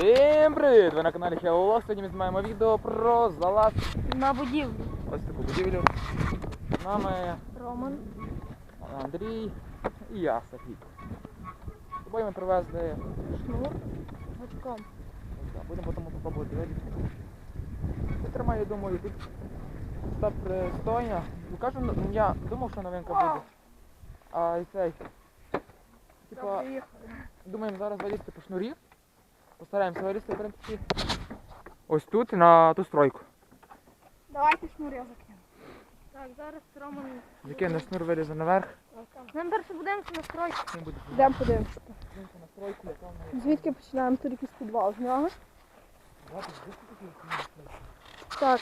Всім привіт! Ви на каналі Hello Сьогодні ми знімаємо відео про залаз На будівлю. ось таку будівлю. З нами Роман. Андрій і я, Сергій. З собою ми привезли. Шнур. Гачком. Будемо потім попробувати вилізти. Витримаю, я думаю, тут та пристойно. Ну кажу, ну, я думав, що новинка буде. А і цей. Типа, думаємо зараз вилізти по шнурі. Постараємося вилізти, в принципі. Ось тут на ту стройку. Давайте шнур я закину. Так, зараз Роман. Закине шнур вилізе наверх. Нам перше будемо на стройку. Йдемо подивимося. на стройку, яка в неї. Звідки починаємо? Тут якийсь підвал з нього. Так.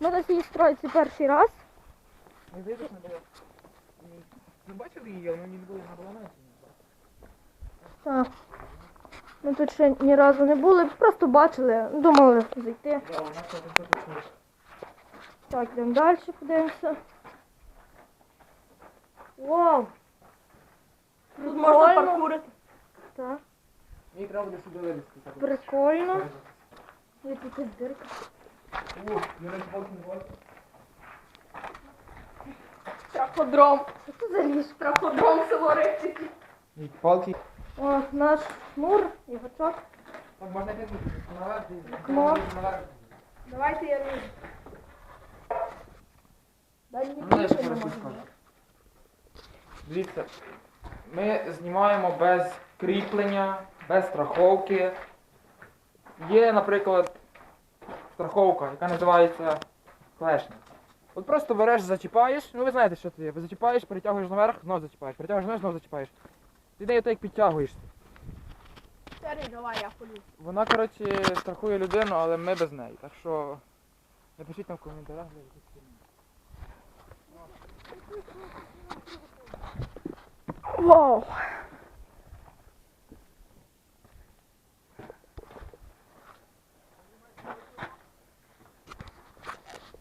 Ми на цій стройці перший раз. Ми зайдеш не було. Ми бачили її, але ми не були на баламенті. Так. Ми тут ще ні разу не були, просто бачили, думали зайти. Так, йдемо далі, подивимося. Вау! Тут можна Прикольно. паркурити. Так, Мені треба буде сюди вилізти. так. прикольно. Є тут якась дирка. О, я навіть палки не бачу. Траходром. Що це за ліс? Траходром село Рихтики. Палки. О, наш шнур і гачок. Так, можна. Вікно. Наверх. Давайте я більше не раз Дивіться, ми знімаємо без кріплення, без страховки. Є, наприклад, страховка, яка називається клешня. От просто береш, зачіпаєш, ну ви знаєте, що це є. Зачіпаєш, перетягуєш наверх, знов зачіпаєш, перетягуєш наверх, знов зачіпаєш. Ти нею так підтягуєшся. Старий, давай я ходю. Вона, коротше, страхує людину, але ми без неї. Так що напишіть нам в коментарях. де. Вау!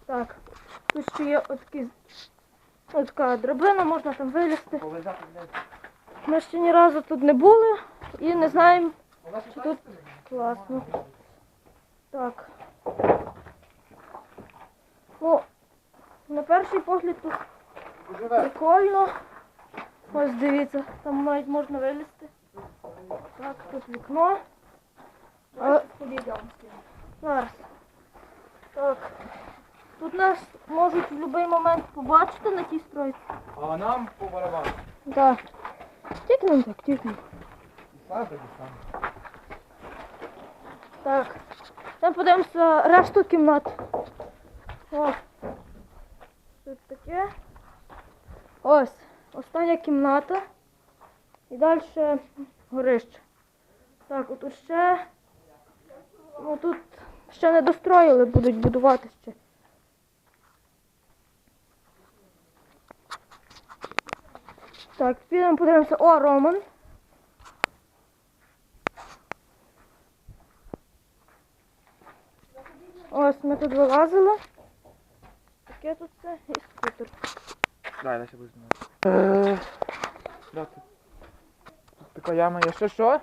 Так, тут ще є отакі, отака драбина, можна там вилізти. Полежати, блядь. Ми ще ні разу тут не були і не знаємо. Чи тут класно? Так. Ну, на перший погляд тут прикольно. Ось дивіться, там навіть можна вилізти. Так, тут вікно. А, зараз. Так. Тут нас можуть в будь-який момент побачити на тій стройці. А нам по барабану. Так. Нам так, сам. Так. Там подивимося решту кімнат. О. Тут таке. Ось. Остання кімната. І далі горище. Так, отут ще. Ну тут ще не достроїли, будуть будувати ще. Так, підемо подивимося. О, Роман. Ось ми тут вилазили. Таке тут все і скутер. Дай, далі буду знімати. Е, да, тут, тут така яма є. Що, що?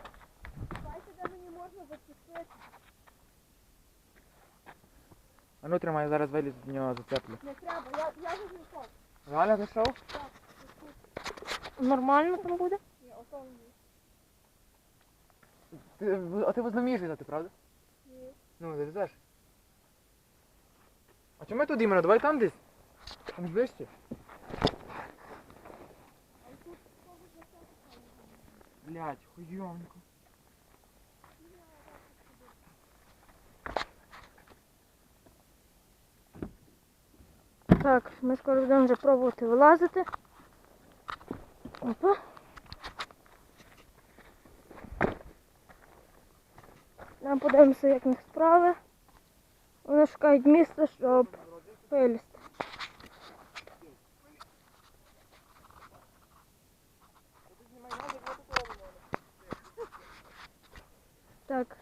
А ну тримай, зараз виліз до нього зацеплю. Не треба, я, я вже знайшов. Реально зайшов? Нормально там буде? Ні, ото. Ти, а ти не вмієш лізати, правда? Ні. Ну, залізеш. А чому тут іменно? Давай там десь. Там ближче. Блять, хуйонко. Так, ми скоро будемо вже пробувати вилазити. Опа. Нам подивимося, як в них справи. Вони шукають місце, щоб вилізти. Так.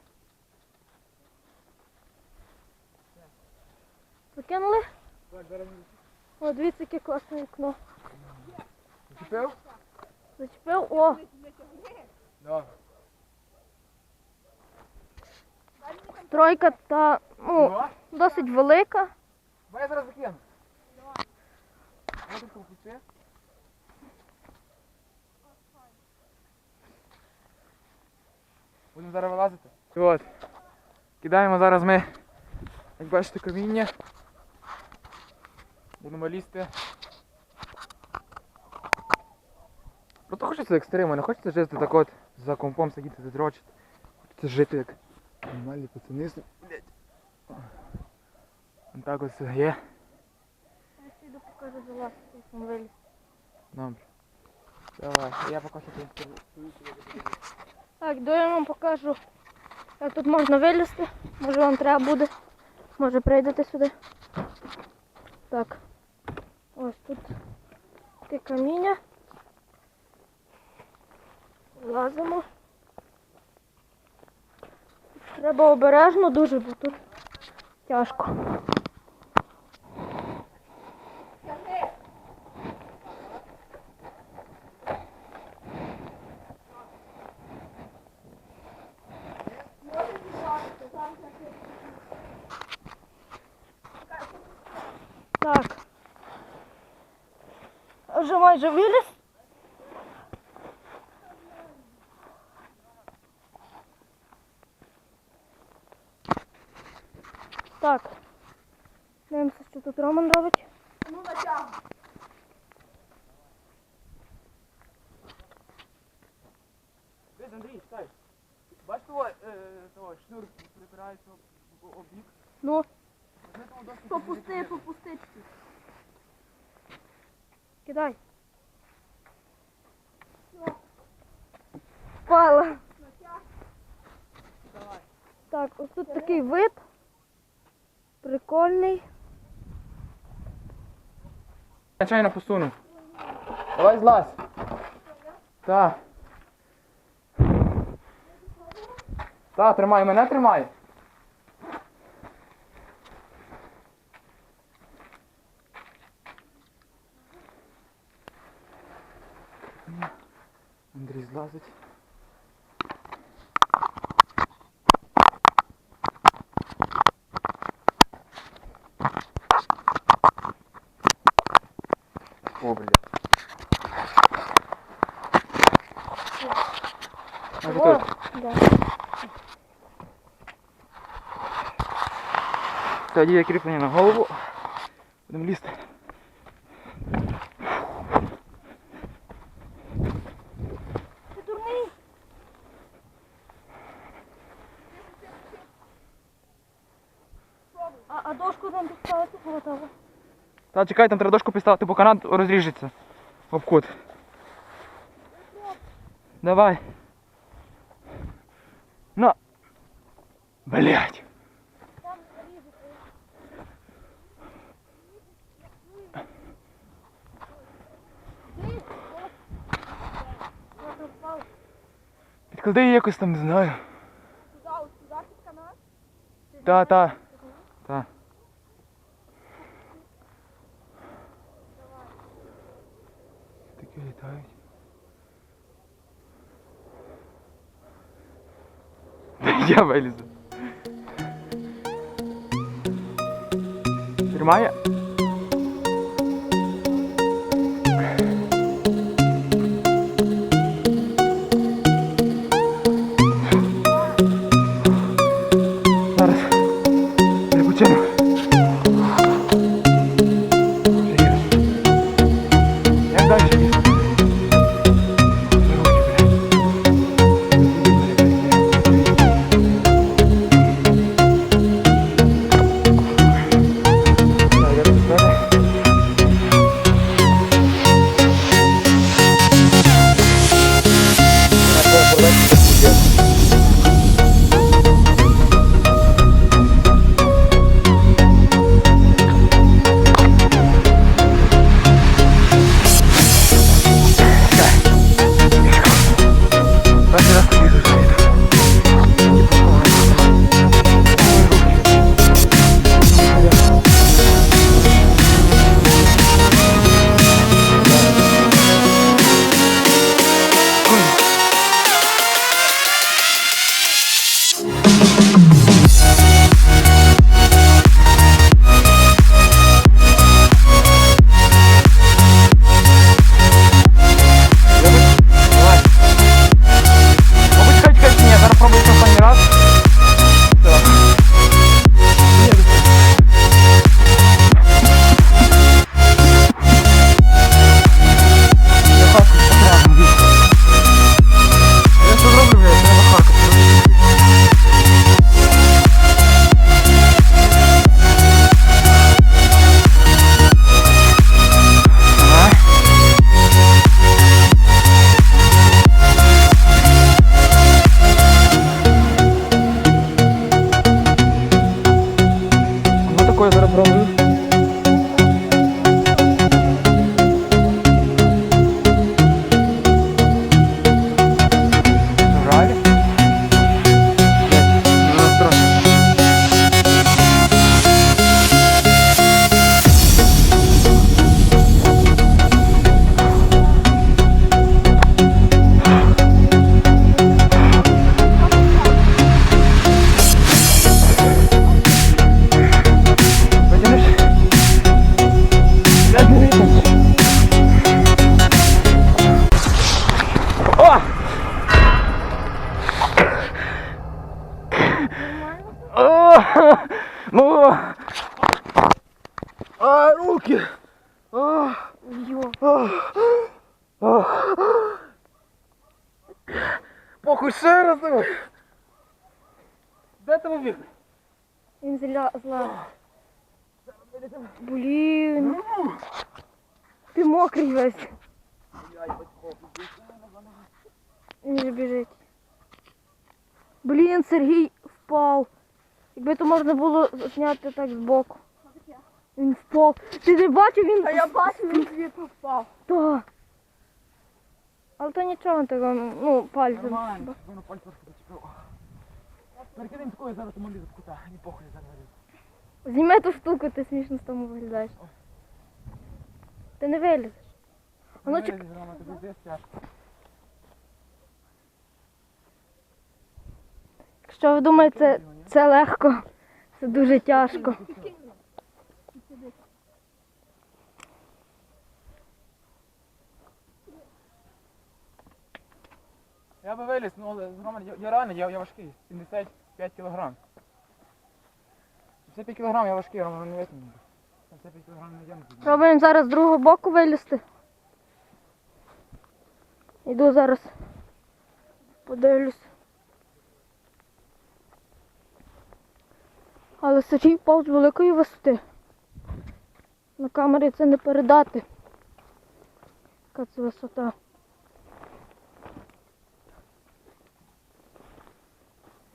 Покинули? Так, зараз О, дивіться, яке класне вікно. Зачепив? Зачепив. О, Да. Тройка та ну, досить велика. Давай я зараз закину. Будемо зараз вилазити. От. Кидаємо зараз ми, як бачите, каміння. Будемо лізти. Просто хочеться екстриму, не хочеться жити так от за компом сидіти та дрочити. Хочеться жити як нормальні пацани. Блять. Так ось є. Я піду покажу залазити, як там виліз. Добре. Давай, я що тут. Так, до я вам покажу, як тут можна вилізти. Може вам треба буде. Може прийдете сюди. Так. Ось тут таке каміння. Лазимо. Треба обережно дуже, бо тут тяжко. Так. Вже майже виліз. Так. Дивимося, що тут Роман робить. Ну, натягуй. Дивись, Андрій, стай. Бачиш того, е, того шнур припирається об, об бік? Ну, Візьми того Попусти, попусти кидай. Впала. Давай. Так, ось тут такий вид. Прикольний. Звичайно посунув. Давай злазь. Так. Так, тримай, мене тримай. Андрій злазить. Тоді є кріплення на голову. Будемо лізти. Ти дурний. А, а дошку там поставити готово. Та чекай, там треба дошку поставити, бо канат розріжеться. Об кут. Давай. На. Блять. Підклади її якось там, не знаю. Сюди, ось сюди під канат. Та, та. Та. Такі літають. Я вилізу. Тримає? Як далі Блін. Ти мокрий весь. Він же біжить. Блін, Сергій впав. Якби то можна було зняти так збоку. Він впав. Ти не бачив, він. А я бачу, він звідти впав. Та. Але то нічого такого, ну, пальцем. Нормально. Воно пальці трошки. Перекидаємо такою зараз у молі кута. Не похуй зараз. Зніми ту штуку, ти смішно з тому виглядаєш. Ти не вилізеш. А ну, чек- Якщо ви думаєте, це легко, це дуже тяжко. Я би виліз, ну але я, я реально, я, я важкий, 75 кілограм. 75 кілограм я важкий, Роман, не витягнув. 75 кілограм не йдемо. Пробуємо зараз з другого боку вилізти. Іду зараз. Подивлюсь. Але Сергій впав з великої висоти. На камері це не передати. Яка це висота.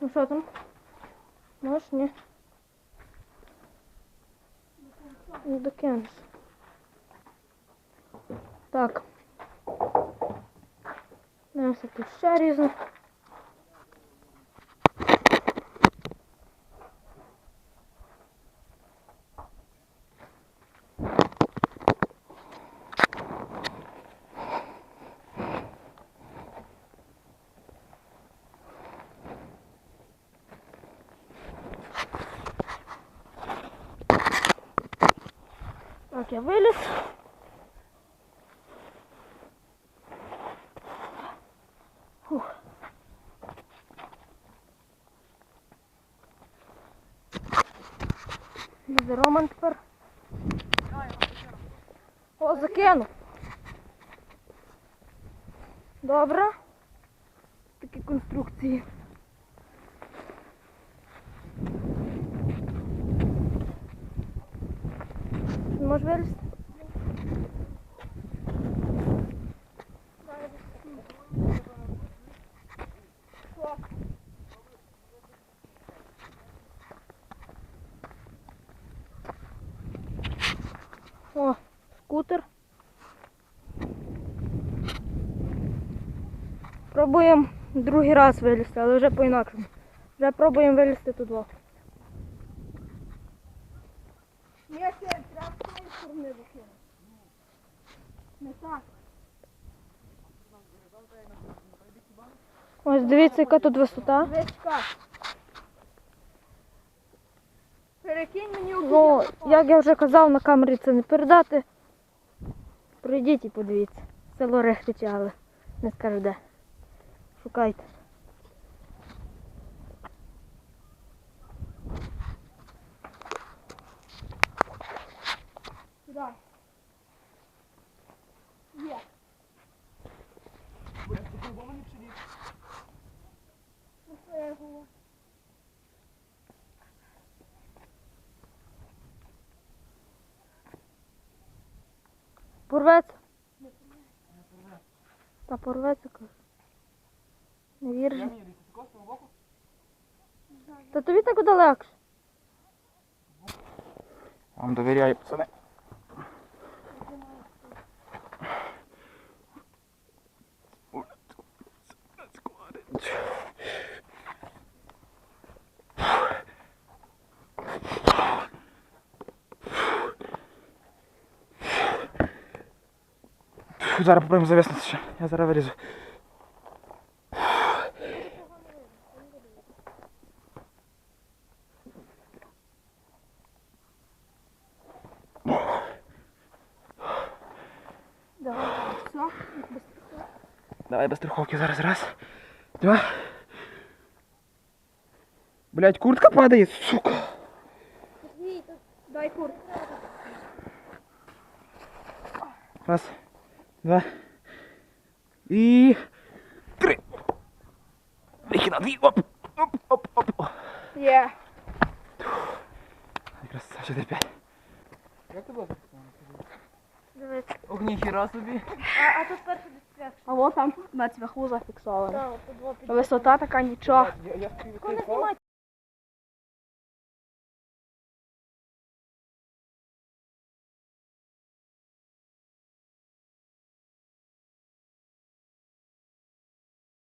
Ну що там? Можеш? Ні. Не докинеш. Так. Дивимося тут ще різно. Я виліз. Фух. Лізе Роман тепер. О, закинув. Добре. Такі конструкції. Вилізти? О, скутер. Пробуємо другий раз вилізти, але вже по-інакшому. Вже пробуємо вилізти тут. во. Ні, ще треба з цієї сторони закинути. Не так. Ось дивіться, яка тут висота. Вичка. Перекинь мені у Ну, як я вже казав, на камері це не передати. Пройдіть і подивіться. Село Рехтичі, але не скажу де. Шукайте. Сюди. Є. Ну, що я говорю? Порветься. Та порветься, кажу. Не віриш? Та тобі так буде легше. Вам довіряю, пацани. Фу, Зараз попробуємо зависнути ще. Я зараз вирізу. Давай. Все. Давай без страховки зараз. Раз. Два. Блять, куртка падає, сука. Дай куртку. Раз, Два. І. Три. Вихід на дві. Оп. Оп, оп, оп. Є. Красавчик, де п'ять. Як було? Дивись. Ох, ніхіра собі. А, а тут перший дисплек. А вот там на тут два під... Висота така нічого. Я, я Коли знімати